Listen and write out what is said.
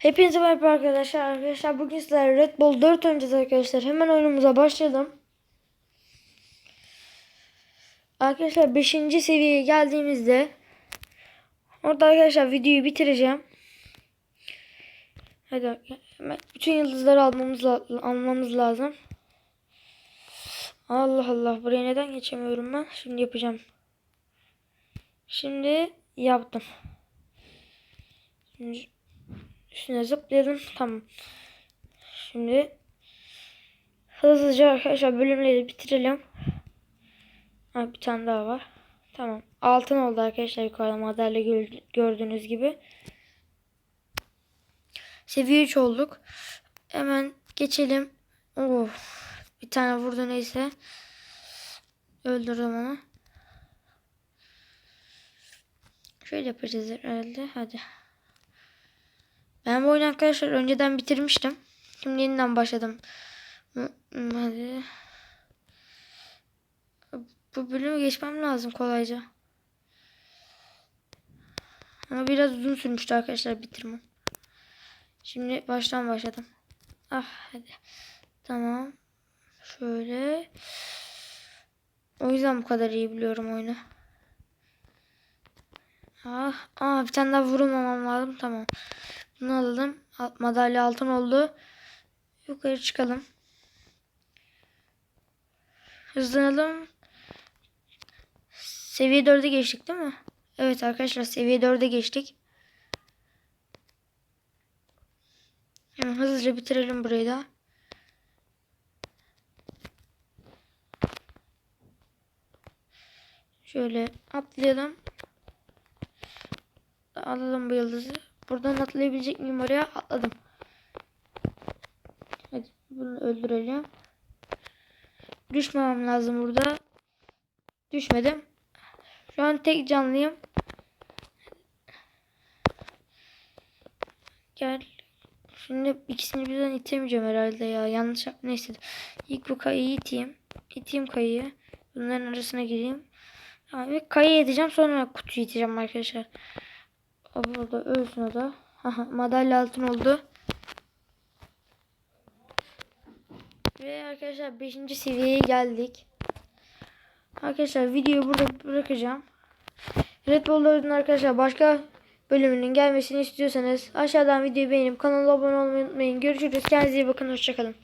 Hepinize merhaba arkadaşlar. Arkadaşlar bugün sizlerle Red Bull 4 oynayacağız arkadaşlar. Hemen oyunumuza başlayalım. Arkadaşlar 5. seviyeye geldiğimizde orada arkadaşlar videoyu bitireceğim. Hadi bütün yıldızları almamız, almamız lazım. Allah Allah buraya neden geçemiyorum ben? Şimdi yapacağım. Şimdi yaptım. Şimdi üstüne zıplayalım. Tamam. Şimdi hızlıca arkadaşlar bölümleri bitirelim. Ha, bir tane daha var. Tamam. Altın oldu arkadaşlar yukarıda madalya gö- gördüğünüz gibi. Seviye 3 olduk. Hemen geçelim. Oh, bir tane vurdu neyse. Öldürdüm onu. Şöyle yapacağız herhalde. Hadi. Ben bu oyunu arkadaşlar önceden bitirmiştim. Şimdi yeniden başladım. Hadi. Bu bölümü geçmem lazım kolayca. Ama biraz uzun sürmüştü arkadaşlar bitirmem. Şimdi baştan başladım. Ah hadi. Tamam. Şöyle. O yüzden bu kadar iyi biliyorum oyunu. Ah, ah bir tane daha vurulmamam lazım. Tamam. Bunu alalım. Al- Madalya altın oldu. Yukarı çıkalım. Hızlanalım. Seviye 4'e geçtik değil mi? Evet arkadaşlar seviye 4'e geçtik. Hemen hızlıca bitirelim burayı da. Şöyle atlayalım. Alalım bu yıldızı. Buradan atlayabilecek miyim oraya? Atladım. Hadi bunu öldürelim. Düşmemem lazım burada. Düşmedim. Şu an tek canlıyım. Gel. Şimdi ikisini birden itemeyeceğim herhalde ya. Yanlış. Neyse. İlk bu kayıyı iteyim. İteyim kayıyı. Bunların arasına gireyim. Abi kayı edeceğim sonra kutuyu iteceğim arkadaşlar. O burada ölsün o da. Madalya altın oldu. Ve arkadaşlar 5. seviyeye geldik. Arkadaşlar videoyu burada bırakacağım. Red Bull'ların arkadaşlar başka bölümünün gelmesini istiyorsanız aşağıdan videoyu beğenip kanala abone olmayı unutmayın. Görüşürüz. Kendinize iyi bakın. Hoşçakalın.